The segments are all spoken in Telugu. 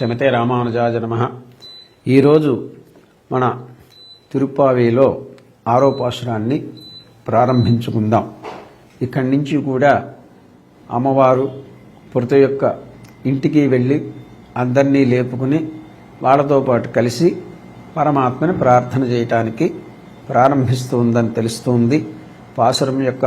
శమితే రామానుజాజ నమ. ఈరోజు మన తిరుప్పావిలో ఆరోపాసురాన్ని ప్రారంభించుకుందాం. ఇక్కడి నుంచి కూడా అమ్మవారు ప్రతి యొక్క ఇంటికి వెళ్ళి అందరినీ లేపుకుని వాళ్ళతో పాటు కలిసి పరమాత్మని ప్రార్థన చేయటానికి ప్రారంభిస్తుందని తెలుస్తుంది. పాసురం యొక్క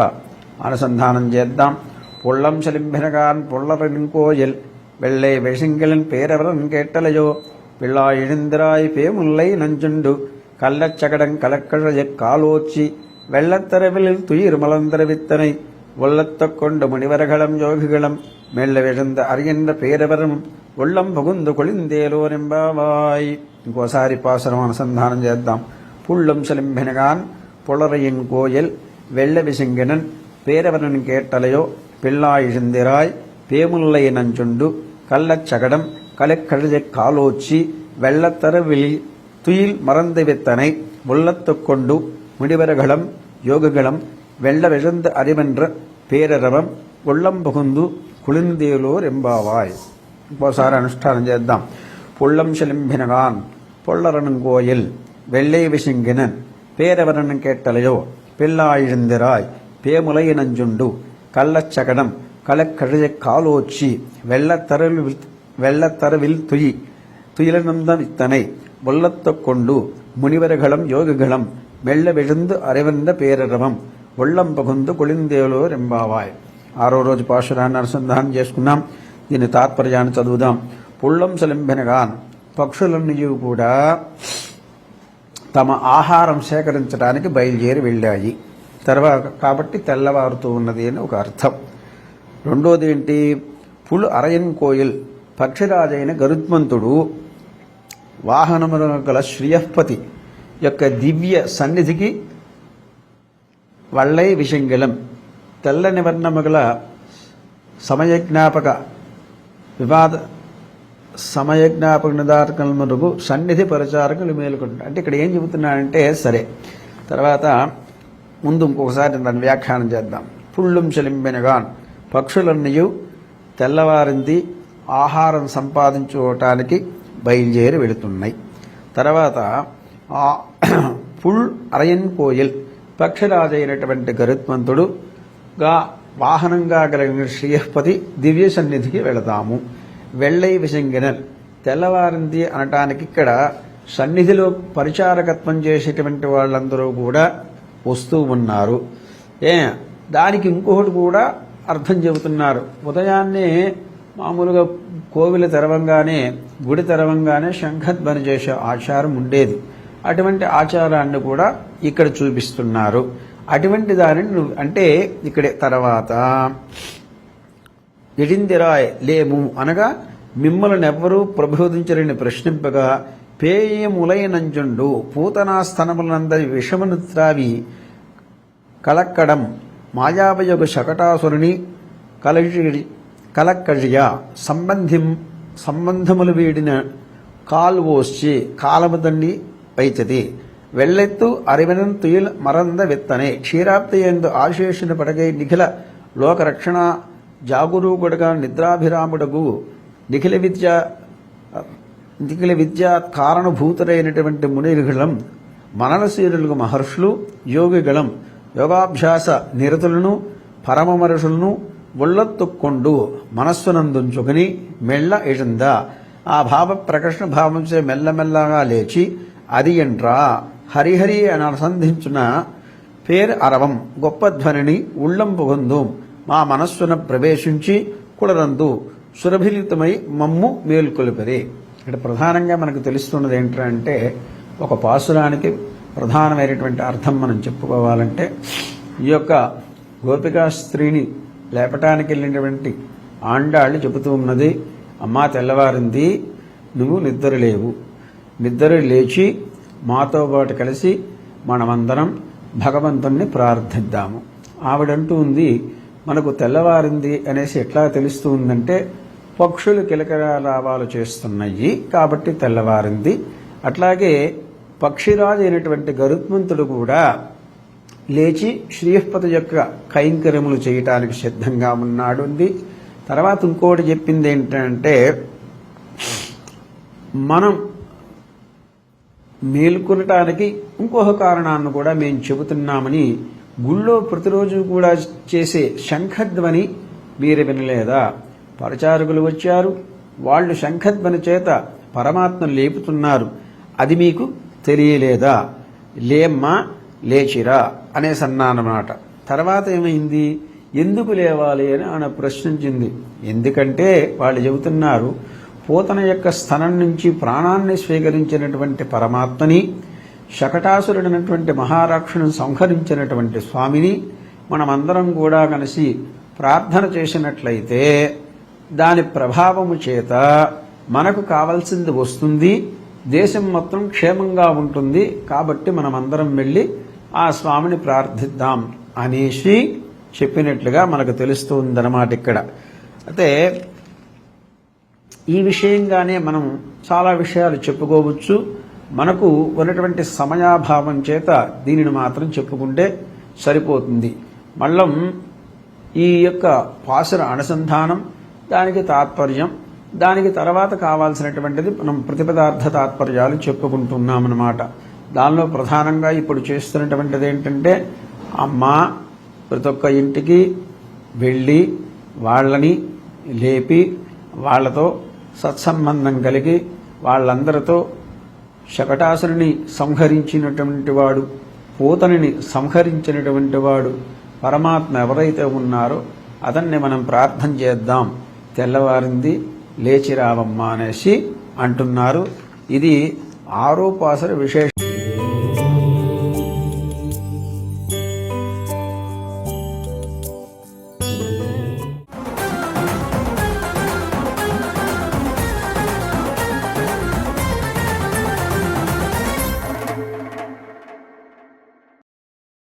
అనుసంధానం చేద్దాం. పొళ్ళం చలింభినగాన్ పొళ్ళరింకోయల్ வெள்ளை வெசுங்கிலன் பேரவரன் கேட்டலையோ? விழா எழுந்திராய் பேமுல்லை நஞ்சுண்டு. கள்ளச்சகடன் கலக்கழையற் காலோச்சி. வெள்ளத்தரவில் துயிர் மலர்ந்தரவித்தனை ஒல்லத்த கொண்டு முனிவர்களும் யோகிகளும். மெல்ல விழுந்த அறிகின்ற பேரவரும் உள்ளம் புகுந்து கொளிந்தேலோரெம்பாவாய் கோசாரி பாசனம் அனுசந்தானம் சேர்த்தாம் புள்ளும் செலும்பினகான் புலரையின் கோயில். வெள்ள விசுங்கினன் பேரவரன் கேட்டலையோ? பிள்ளா இழுந்திராய் பேமுல்லை நஞ்சுண்டு. கள்ளச்சகடம் கலைக்கழுதை காலோச்சி வெள்ளத்தரவில் துயில் மறந்துவித்தனை உள்ளத்து கொண்டு முடிவர்களம் யோககளம் வெள்ள விழுந்து அறிவென்ற பேரரவம் உள்ளம் புகுந்து குளிர்ந்தேலோர் எம்பாவாய். உபசார அனுஷ்டானம் செய்தான் புள்ளம் செலும்பினகான் பொள்ளரனுங்கோயில் வெள்ளை விசுங்கினன் பேரவரனும் கேட்டலையோ பில்லா எழுந்திராய் பேமுலை கள்ளச்சகடம் ಕಳಕಡೆಯ ಕಾಲೋಚಿ ವೆಳ್ಳತರಲು ವೆಳ್ಳತರವಿಲ್ ತುಯಿ துயிலனந்தன் இத்தனை கொண்டு முனிவர்களும் யோகிகளும் மெல்ல விழுந்து அறிவந்த பேரரவம் ఒళ్ళం పగుందు కొళిందేలో రెంబావాయ్. ఆరో రోజు పాశురాన్ని అనుసంధానం చేసుకున్నాం. దీని తాత్పర్యాన్ని చదువుదాం. పుళ్ళం సలింపెనగాన్ పక్షులన్నీయు కూడా తమ ఆహారం సేకరించడానికి బయలుదేరి వెళ్ళాయి. తర్వాత కాబట్టి తెల్లవారుతూ ఉన్నది అని ఒక అర్థం. రెండోది ఏంటి పుల్ అరయన్ కోయిల్ పక్షిరాజైన గరుత్మంతుడు వాహనముల గల శ్రీయపతి యొక్క దివ్య సన్నిధికి వళ్ళై విషంగిలం తెల్లని వర్ణముగల సమయజ్ఞాపక వివాద సమయజ్ఞాపక నిదారకములకు సన్నిధి పరిచారకులు మేలుకుంటారు అంటే ఇక్కడ ఏం చెబుతున్నాడంటే సరే తర్వాత ముందు ఇంకొకసారి దాన్ని వ్యాఖ్యానం చేద్దాం. పుళ్ళుం చెలింబెనగాన్. పక్షులన్నయు తెల్లవారింది ఆహారం సంపాదించుకోవటానికి బయలుదేరి వెళుతున్నాయి. తర్వాత ఫుల్ పుల్ అరయన్ కోయిల్ పక్షిరాజైనటువంటి గరుత్మంతుడుగా వాహనంగా కలిగిన శ్రీయపతి దివ్య సన్నిధికి వెళతాము. వెళ్ళై విసంగినల్ తెల్లవారింది అనటానికి ఇక్కడ సన్నిధిలో పరిచారకత్వం చేసేటువంటి వాళ్ళందరూ కూడా వస్తూ ఉన్నారు. ఏ దానికి ఇంకొకటి కూడా అర్థం చెబుతున్నారు. ఉదయాన్నే మామూలుగా కోవిల తెరవంగానే గుడి తెరవంగానే శంఖధ్వని చేసే ఆచారం ఉండేది. అటువంటి ఆచారాన్ని కూడా ఇక్కడ చూపిస్తున్నారు. అటువంటి దానిని నువ్వు అంటే ఇక్కడ తర్వాత. ఎడిందిరాయ్ లేము అనగా మిమ్మల్ని ఎవ్వరూ ప్రబోధించరని ప్రశ్నింపగా పేయములైనంజుండు పూతనా స్తనములందరి విషమును త్రావి కలక్కడం మాయావయోగ శకటాసురుని కలషి కలక్కజియ సంబంధిం సంబంధములు వీడిన కాల్వోశ్చి కాలముదండి వైచది వెళ్ళెత్తు అరివెనం తుయిల్ మరంద విత్తనే. క్షీరాప్తి ఎందు ఆశేషుని పడగై నిఖిల లోకరక్షణ జాగురూకుడుగా నిద్రాభిరాముడగు. నిఖిల విద్య నిఖిల విద్యా కారణభూతులైనటువంటి మునిగళం మననశీరులకు మహర్షులు యోగిగళం యోగాభ్యాస నిరతులను పరమమరుషులను ఒళ్ళొత్తుక్కొండు మనస్సునందుంచుకుని మెళ్ళ ఇజంద ఆ భావ ప్రకృష్ణ భావంచే మెల్లమెల్లగా లేచి అది ఎంట్రా? హరిహరి అని అనుసంధించిన పేరు అరవం గొప్ప ధ్వనిని ఉళ్ళం పొగందు. మా మనస్సున ప్రవేశించి కుడరందు సురభిలితమై మమ్ము మేల్కొలిపరి. ఇక్కడ ప్రధానంగా మనకు తెలుస్తున్నది ఏంటంటే ఒక పాసురానికి ప్రధానమైనటువంటి అర్థం మనం చెప్పుకోవాలంటే ఈ యొక్క గోపికా స్త్రీని లేపటానికి వెళ్ళినటువంటి ఆండాళ్ళు చెబుతూ ఉన్నది అమ్మా తెల్లవారింది నువ్వు నిద్ర లేవు. నిద్ర లేచి మాతో పాటు కలిసి మనమందరం భగవంతుణ్ణి ప్రార్థిద్దాము. ఆవిడంటూ ఉంది మనకు తెల్లవారింది అనేసి ఎట్లా తెలుస్తూ ఉందంటే పక్షులు కిలకరాలావాలు చేస్తున్నాయి కాబట్టి తెల్లవారింది. అట్లాగే పక్షిరాజు అయినటువంటి గరుత్మంతుడు కూడా లేచి శ్రీహపతి యొక్క కైంకర్యములు చేయటానికి సిద్ధంగా ఉన్నాడు తర్వాత ఇంకోటి చెప్పింది ఏంటంటే మనం మేల్కొనటానికి ఇంకొక కారణాన్ని కూడా మేము చెబుతున్నామని గుళ్ళో ప్రతిరోజు కూడా చేసే శంఖధ్వని మీరు వినలేదా? పరిచారకులు వచ్చారు వాళ్ళు శంఖధ్వని చేత పరమాత్మను లేపుతున్నారు. అది మీకు తెలియలేదా? లేమ్మా లేచిరా అనే సన్నానమాట. తర్వాత ఏమైంది? ఎందుకు లేవాలి అని ఆయన ప్రశ్నించింది. ఎందుకంటే వాళ్ళు చెబుతున్నారు పూతన యొక్క స్థనం నుంచి ప్రాణాన్ని స్వీకరించినటువంటి పరమాత్మని శకటాసురుడైనటువంటి మహారాక్షుని సంహరించినటువంటి స్వామిని మనమందరం కూడా కలిసి ప్రార్థన చేసినట్లయితే దాని ప్రభావము చేత మనకు కావాల్సింది వస్తుంది. దేశం మొత్తం క్షేమంగా ఉంటుంది కాబట్టి మనమందరం వెళ్ళి ఆ స్వామిని ప్రార్థిద్దాం అనేసి చెప్పినట్లుగా మనకు తెలుస్తుందన్నమాట ఇక్కడ. అయితే ఈ విషయంగానే మనం చాలా విషయాలు చెప్పుకోవచ్చు. మనకు ఉన్నటువంటి సమయాభావం చేత దీనిని మాత్రం చెప్పుకుంటే సరిపోతుంది. మళ్ళం ఈ యొక్క పాసుర అనుసంధానం దానికి తాత్పర్యం దానికి తర్వాత కావాల్సినటువంటిది మనం ప్రతిపదార్థ తాత్పర్యాలు చెప్పుకుంటున్నామన్నమాట. దానిలో ప్రధానంగా ఇప్పుడు చేస్తున్నటువంటిది ఏంటంటే అమ్మ ప్రతి ఒక్క ఇంటికి వెళ్ళి వాళ్ళని లేపి వాళ్ళతో సత్సంబంధం కలిగి వాళ్ళందరితో శకటాసురుని సంహరించినటువంటి వాడు పూతనిని సంహరించినటువంటి వాడు పరమాత్మ ఎవరైతే ఉన్నారో అతన్ని మనం ప్రార్థన చేద్దాం. తెల్లవారింది లేచి రావమ్మా అనేసి అంటున్నారు. ఇది ఆరోపాసర విశేష.